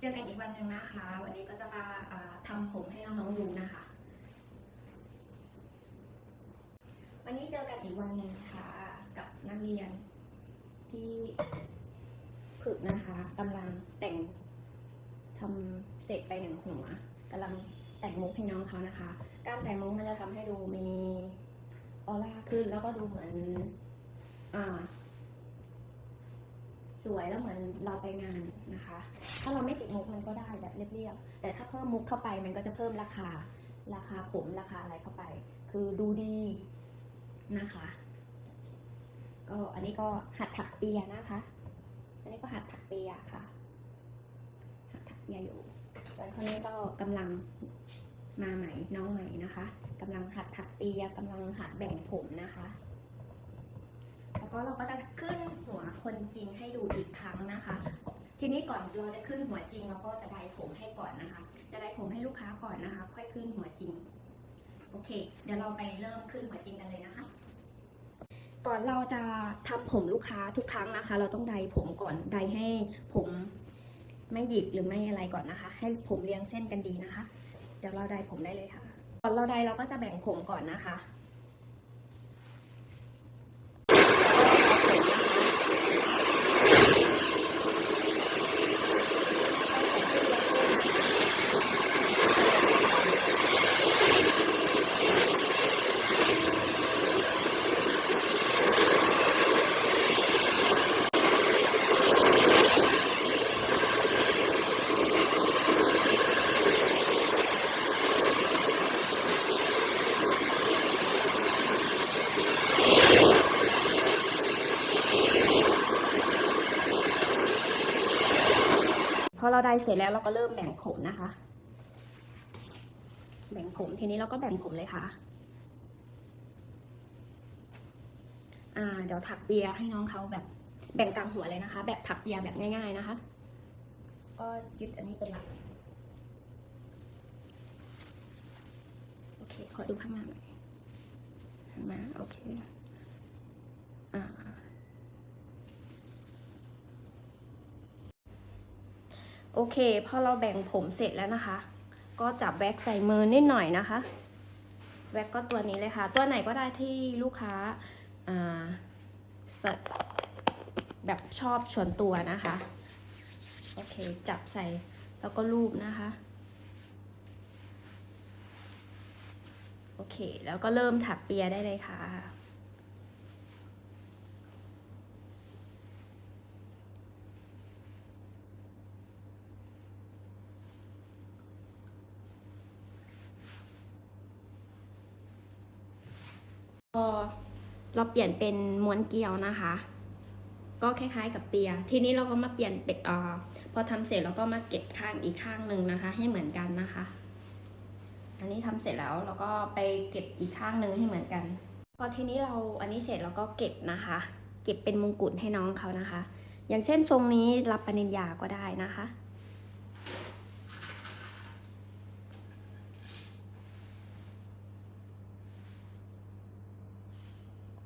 เจอกันอีกวันหนึ่งนะคะ วันนี้ก็จะมาอ่าทำผมให้น้องๆดูนะคะ วันนี้เจอกันอีกวันหนึ่งค่ะ กับนักเรียนที่ฝึกนะคะกำลังแต่งทำเสร็จไปหนึ่งหัวกำลังแต่งมุกให้น้องเขานะคะ การแต่งมุกมันจะทำให้ดูมีออร่าขึ้นแล้วก็ดูเหมือนอ่า วยแล้วเหมือนเราไปงานนะคะ ถ้าเราไม่ติดมุกมันก็ได้แบบเรียบๆแต่ถ้าเพิ่มมุกเข้าไปมันก็จะเพิ่มราคา ราคาผมราคาอะไรเข้าไป คือดูดีนะคะ ก็อันนี้ก็หัดถักเปียนะคะ อันนี้ก็หัดถักเปียค่ะ หัดถักเปียอยู่ส่วนคนนี้ก็กำลังมาใหม่น้องใหม่นะคะกำลังหัดถักเปียกำลังหัดแบ่งผมนะคะ แล้วก็เราก็จะขึ้น หัวคนจริงให้ดูอีกครั้งนะคะ ทีนี้ก่อนเราจะขึ้นหัวจริงเราก็จะไดผมให้ก่อนนะคะ จะไดผมให้ลูกค้าก่อนนะคะ ค่อยขึ้นหัวจริง โอเค เดี๋ยวเราไปเริ่มขึ้นหัวจริงกันเลยนะคะก่อนเราจะทำผมลูกค้าทุกครั้งนะคะ เราต้องไดผมก่อนไดให้ผมไม่หยิกหรือไม่อะไรก่อนนะคะ ให้ผมเรียงเส้นกันดีนะคะ เดี๋ยวเราไดผมได้เลยค่ะ ก่อนเราไดเราก็จะแบ่งผมก่อนนะคะ เราได้เสร็จแล้วเราก็เริ่มแบ่งผมนะคะ แบ่งผมทีนี้เราก็แบ่งผมเลยค่ะ อ่า เดี๋ยวถักเปียให้น้องเขาแบบแบ่งกลางหัวเลยนะคะ แบบถักเปียแบบง่ายๆนะคะ ก็ยึดอันนี้เป็นหลักโอเคขอดูข้างหน้าหน่อยข้างหน้าโอเค อ่า โอเคพอเราแบ่งผมเสร็จแล้วนะคะ ก็จับแว็กใส่มือนิดหน่อยนะคะ แว็กก็ตัวนี้เลยค่ะ ตัวไหนก็ได้ที่ลูกค้าอ่าแบบชอบส่วนตัวนะคะ โอเค จับใส่แล้วก็รูปนะคะ โอเค แล้วก็เริ่มถักเปียได้เลยค่ะ พอเราเปลี่ยนเป็นม้วนเกลียวนะคะ ก็คล้ายๆ กับเปีย ทีนี้เราก็มาเปลี่ยนเป็นเอ่อพอทำเสร็จเราก็มาเก็บข้างอีกข้างหนึ่งนะคะ ให้เหมือนกันนะคะ อันนี้ทำเสร็จแล้วเราก็ไปเก็บอีกข้างหนึ่งให้เหมือนกัน พอทีนี้เราอันนี้เสร็จเราก็เก็บนะคะ เก็บเป็นมงกุฎให้น้องเขานะคะ อย่างเช่นทรงนี้รับปริญญาก็ได้นะคะ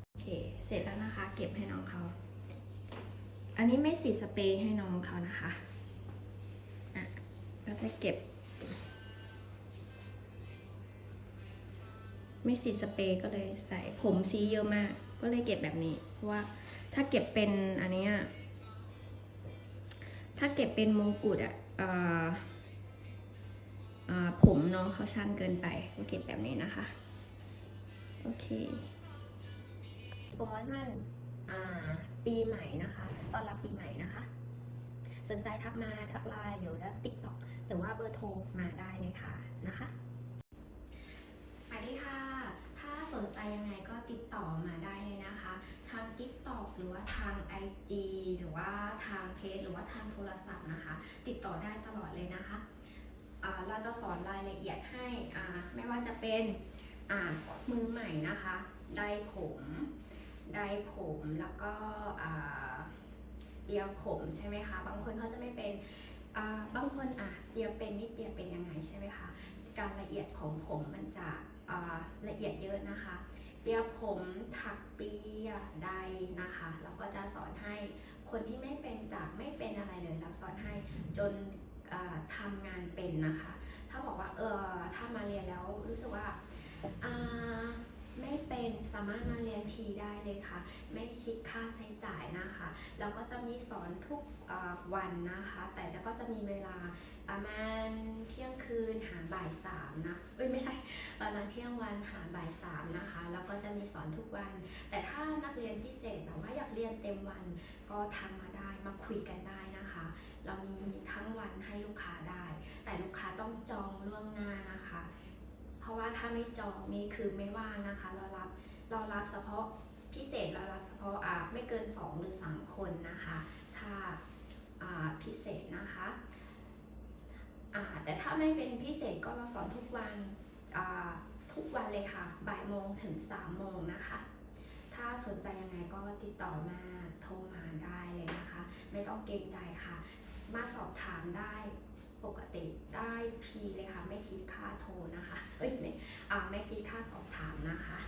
โอเค เส ร็จแล้วนะคะ เก็บให้น้องเขา อันนี้ไม่สีสเปรย์ให้น้องเขานะคะอะก็จะเก็บ ไม่สีสเปรย์ก็เลยใส่ผมสีเยอะมาก ก็เลยเก็บแบบนี้ เพราะว่าถ้าเก็บเป็นอันเนี้ยถ้าเก็บเป็นมงกุฎอะผมน้องเขาชันเกินไปก็เก็บแบบนี้นะคะ โอเค รโมชั่นอ่าปีใหม่นะคะตอนรับปีใหม่นะคะ สนใจทักมาทักไลน์หรือว่าติ๊กต็อกหรือว่าเบอร์โทรมาได้เลยค่ะนะคะสวัสดีค่ะ ถ้าสนใจยังไงก็ติดต่อมาได้เลยนะคะ ทาง TikTok หรือว่าทาง IG หรือว่าทางเพจหรือว่าทางโทรศัพท์นะคะ ติดต่อได้ตลอดเลยนะคะเราจะสอนรายละเอียดให้ไม่ว่าจะเป็นมือใหม่นะคะ ได้ผม ได้ผมแล้วก็เปียผมใช่ไหมคะ บางคนเขาจะไม่เป็นบางคนอะเปียเป็นนี่เปียเป็นยังไงใช่ไหมคะการละเอียดของผมมันจะละเอียดเยอะนะคะ เปียผมถักเปียได้นะคะเราก็จะสอนให้คนที่ไม่เป็นจากไม่เป็นอะไรเลยเราสอนให้จนทำงานเป็นนะคะ ถ้าบอกว่าเออถ้ามาเรียนแล้วรู้สึกว่า ไม่เป็นสามารถมาเรียนทีได้เลยค่ะ ไม่คิดค่าใช้จ่ายนะคะแล้วก็จะมีสอนทุกวันนะคะ แต่จะก็จะมีเวลาประมาณเที่ยงคืนหาบ่ายสามนะเอ้ยไม่ใช่ประมาณเที่ยงวันหาบ่ายสามนะคะแล้วก็จะมีสอนทุกวัน แต่ถ้านักเรียนพิเศษแบบว่าอยากเรียนเต็มวันก็ทำมาได้มาคุยกันได้นะคะ เรามีทั้งวันให้ลูกค้าได้ แต่ลูกค้าต้องจองล่วงหน้านะคะ เพราะว่าถ้าไม่จองนี่คือไม่ว่างนะคะเรารับเรารับเฉพาะพิเศษเรารับเฉพาะอ่าไม่เกิน 2 หรือ 3 คนนะคะ ถ้าอ่าพิเศษนะคะอ่าแต่ถ้าไม่เป็นพิเศษก็เราสอนทุกวันอ่าทุกวันเลยค่ะบ่ายโมงถึง3โมงนะคะ ถ้าสนใจยังไงก็ติดต่อมาโทรมาได้เลยนะคะ ไม่ต้องเกรงใจค่ะ มาสอบถามได้ ปกติได้ทีเลยค่ะ ไม่คิดค่าโทรนะคะ เอ้ยไม่อ่าไม่คิดค่าสอบถามนะคะ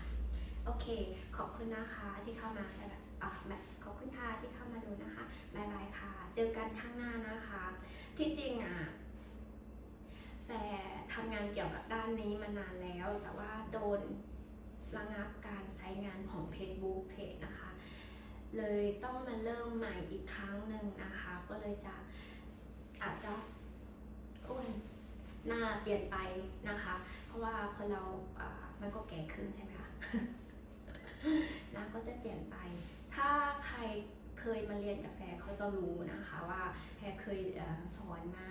โอเค ขอบคุณนะคะที่เข้ามาอ่าแบบขอบคุณค่ะที่เข้ามาดูนะคะบายบายค่ะ เจอกันข้างหน้านะคะ ที่จริงอะแฟทำงานเกี่ยวกับด้านนี้มานานแล้ว แต่ว่าโดนระงับการใช้งานของ Facebook Page นะคะ เลยต้องมาเริ่มใหม่อีกครั้งหนึ่งนะคะ ก็เลยจะอาจจะ หน้าเปลี่ยนไปนะคะ เพราะว่าคนเราอ่ามันก็แก่ขึ้นใช่ไหมคะหน้าก็จะเปลี่ยนไป ถ้าใคร เคยมาเรียนกับแฟเขาจะรู้นะคะว่าแพรเคยเอ่อสอนมา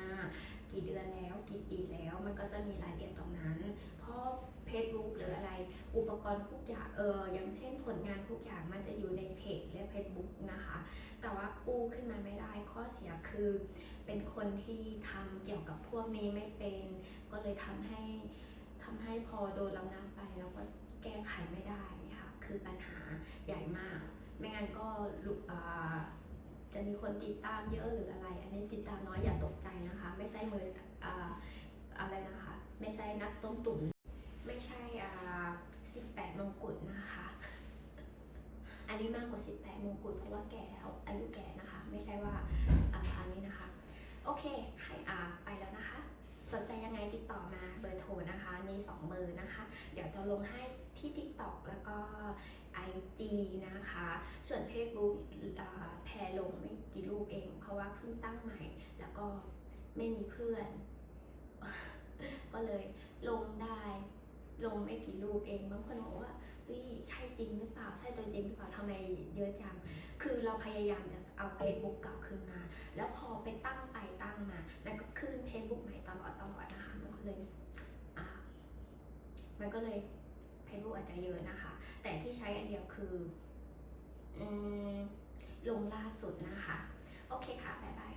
กี่เดือนแล้วกี่ปีแล้วมันก็จะมีรายละเอียดตรงนั้น เพราะเพจบุ๊กหรืออะไรอุปกรณ์ทุกอย่างเอออย่างเช่นผลงานทุกอย่างมันจะอยู่ในเพจและเพจบุ๊กนะคะ แต่ว่ากู้ขึ้นมาไม่ได้ข้อเสียคือ เป็นคนที่ทำเกี่ยวกับพวกนี้ไม่เป็น ก็เลยทำให้ทำให้พอโดนระงับไปแล้วก็แก้ไขไม่ได้ค่ะคือปัญหาใหญ่มาก ไม่งั้นก็ลุอ่าจะมีคนติดตามเยอะหรืออะไร อันนี้ติดตามน้อยอย่าตกใจนะคะ ไม่ใช่มือออะไรนะคะ ไม่ใช่นักต้มตุ๋นไม่ใช่อ่า18มงกุฎนะคะ อันนี้มากกว่า 18 มงกุฎเพราะว่าแก่แล้วอายุแก่นะคะ ไม่ใช่ว่าอาันนี้นะคะ โอเคให้อาไปแล้วนะคะ สนใจยังไงติดต่อมาเบอร์โทรนะคะ มี 2 เบอร์นะคะ เดี๋ยวจะลงให้ ที่ TikTok แล้วก็ IG นะคะ ส่วน Facebook แพรลงไม่กี่รูปเอง เพราะว่าเพิ่งตั้งใหม่ แล้วก็ไม่มีเพื่อน ก็เลยลงได้ลงไม่กี่รูปเองบางคนบอกว่าเฮ้ยใช่จริงหรือเปล่าใช่ตัวจริงหรือเปล่าทำไมเยอะจัง คือเราพยายามจะเอา Facebook กลับคืนมา แล้วพอไปตั้งไปตั้งมา มันก็ขึ้น Facebook ใหม่ตลอดตลอดนะคะมันก็เลยอ่ามันก็เลย Facebook อาจจะเยอะนะคะ แต่ที่ใช้อันเดียวคืออืมลงล่าสุดนะคะ โอเคค่ะ บ๊ายบาย